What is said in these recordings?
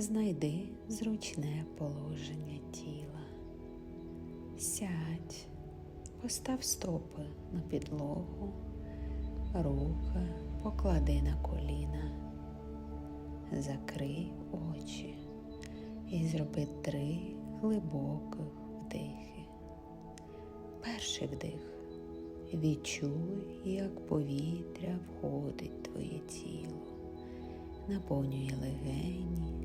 знайди зручне положення тіла. Сядь, постав стопи на підлогу, руки поклади на коліна, закрий очі і зроби три глибоких вдихи. Перший вдих. Відчуй, як повітря входить в твоє тіло, наповнює легені,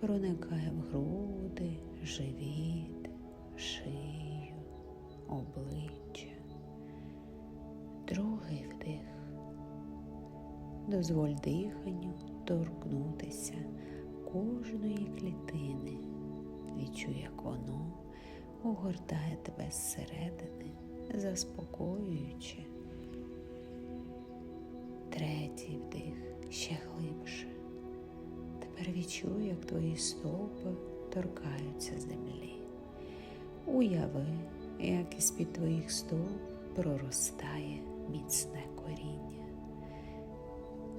проникає в груди, живіт, шию, обличчя. Другий вдих. Дозволь диханню торкнутися кожної клітини. Відчуй, як воно огортає тебе зсередини, заспокоюючи. Відчуй, як твої стопи торкаються землі. Уяви, як із під твоїх стоп проростає міцне коріння.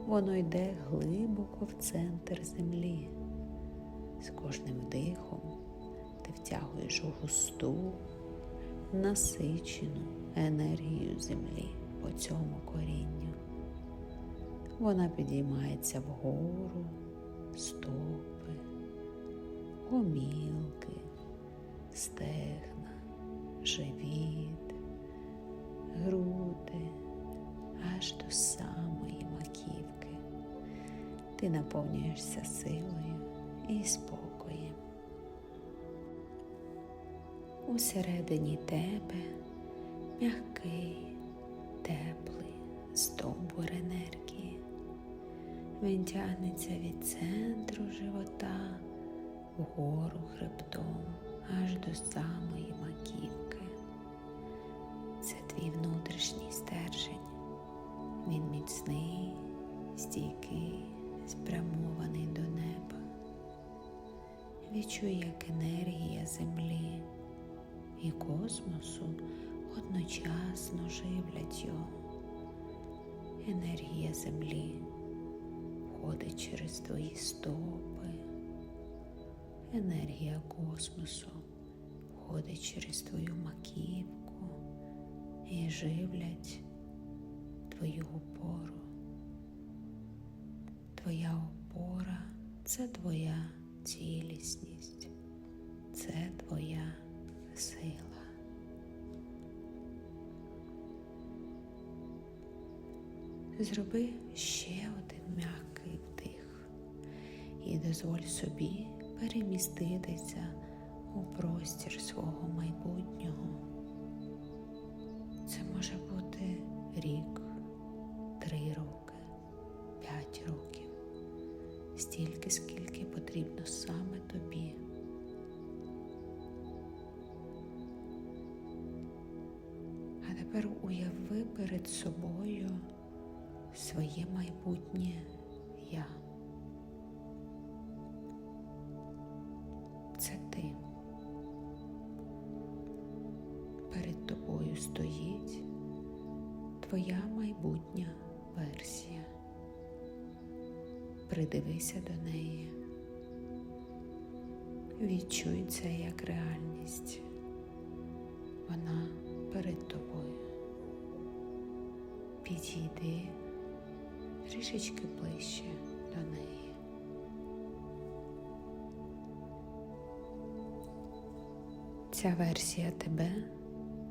Воно йде глибоко в центр землі. З кожним вдихом ти втягуєш у густу, насичену енергію землі по цьому корінню. Вона підіймається вгору, стопи, гомілки, стегна, живіт, груди, аж до самої маківки. Ти наповнюєшся силою і спокоєм. Усередині тебе м'який, теплий стовбур енергії. Він тягнеться від центру живота вгору хребтом аж до самої маківки. Це твій внутрішній стержень. Він міцний, стійкий, спрямований до неба. Відчуй, як енергія землі і космосу одночасно живлять його. Енергія землі входить через твої стопи. Енергія космосу входить через твою маківку і живлять твою опору. Твоя опора це твоя цілісність, це твоя сила. Зроби ще один м'який вдих і дозволь собі переміститися у простір свого майбутнього. Це може бути рік, три роки, п'ять років, стільки, скільки потрібно саме тобі. Тепер уяви перед собою своє майбутнє я. Це ти. Перед тобою стоїть твоя майбутня версія. Придивися до неї. Відчуй це як реальність. Вона перед тобою. Підійди трішечки ближче до неї. Ця версія тебе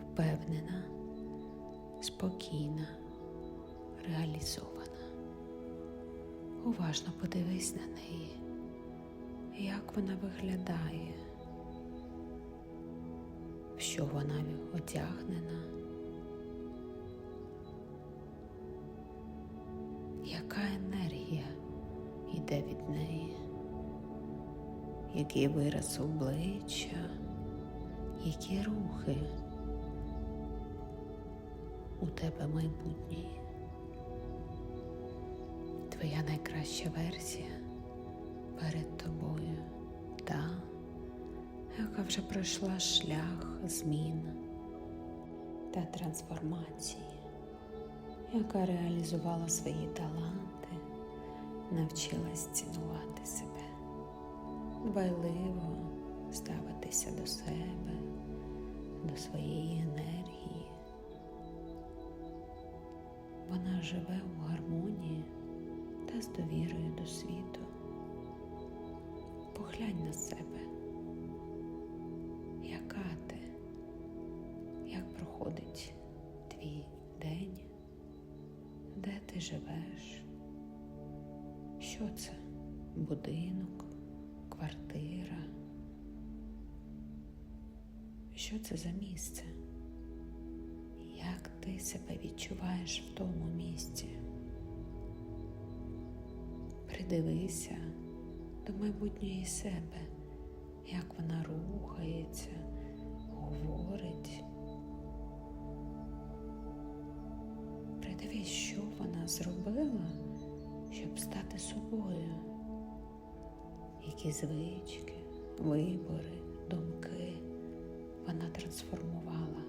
впевнена, спокійна, реалізована. Уважно подивись на неї, як вона виглядає, в що вона одягнена. Йде від неї, який вираз обличчя, які рухи у тебе майбутнє. Твоя найкраща версія перед тобою, та, яка вже пройшла шлях змін та трансформації яка реалізувала свої таланти, навчилась цінувати себе. дбайливо ставитися до себе, до своєї енергії. Вона живе у гармонії та з довірою до світу. Поглянь на себе, яка ти, як проходить твій день, де ти живеш, що це будинок, квартира, що це за місце, як ти себе відчуваєш в тому місці. Придивися до майбутньої себе, як вона рухається, говорить. Придивись, що вона зробила, щоб стати собою, які звички, вибори, думки вона трансформувала.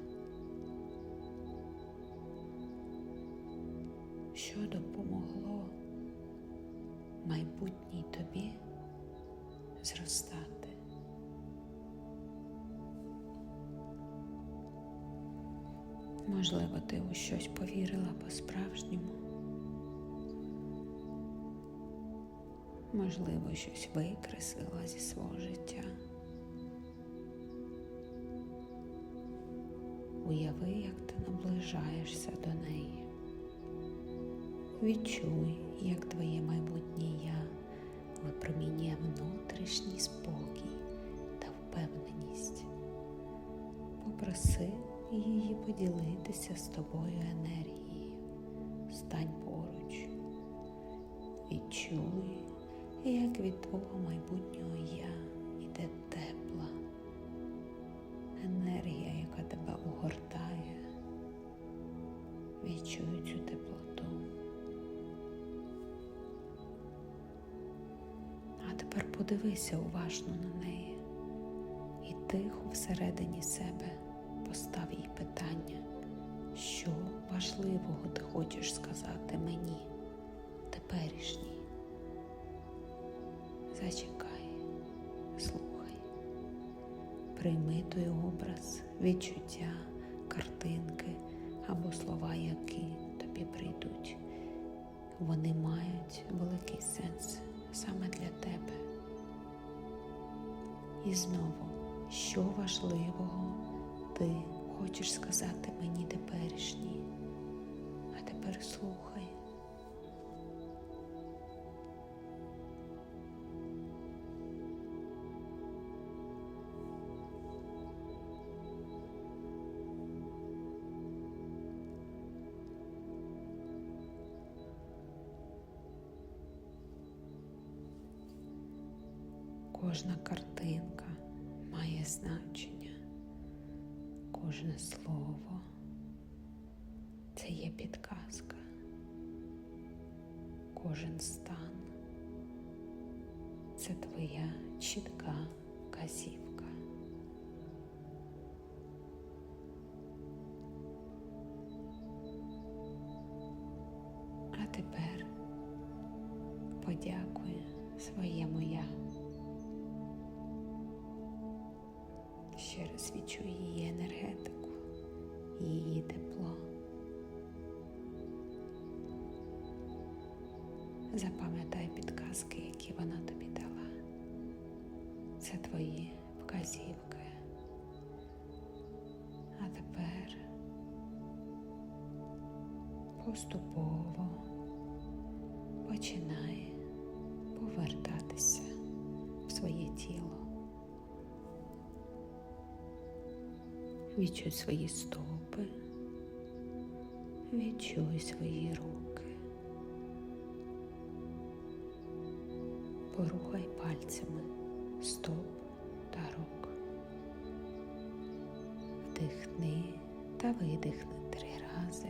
Що допомогло майбутній тобі зростати. Можливо, ти у щось повірила по-справжньому. Можливо, щось викреслила зі свого життя. Уяви, як ти наближаєшся до неї. Відчуй, як твоє майбутнє я випромінює внутрішній спокій та впевненість. Попроси її поділитися з тобою енергією. Стань поруч. Відчуй, як від твого майбутнього я йде тепла енергія, яка тебе огортає. Відчуй цю теплоту. А тепер подивися уважно на неї і тихо всередині себе постав їй питання, що важливого ти хочеш сказати мені, теперішній. Зачекай, слухай, прийми той образ, відчуття, картинки або слова, які тобі прийдуть. Вони мають великий сенс саме для тебе. І знову, що важливого ти хочеш сказати мені теперішній, а тепер слухай. Кожна картинка має значення, кожне слово це є підказка, кожен стан це твоя чітка казівка. А тепер подякуй своєму Ще раз відчуй її енергетику, її тепло. Запам'ятай підказки, які вона тобі дала. Це твої вказівки. А тепер поступово починай повертатися в своє тіло. Відчуй свої стопи, відчуй свої руки. Порухай пальцями стоп та рук. Вдихни та видихни три рази.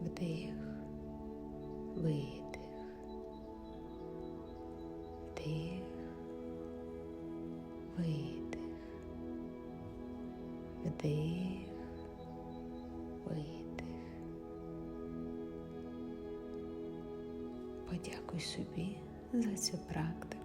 Вдих, видих, вдих, видих, вдих, видих. подякуй собі за цю практику.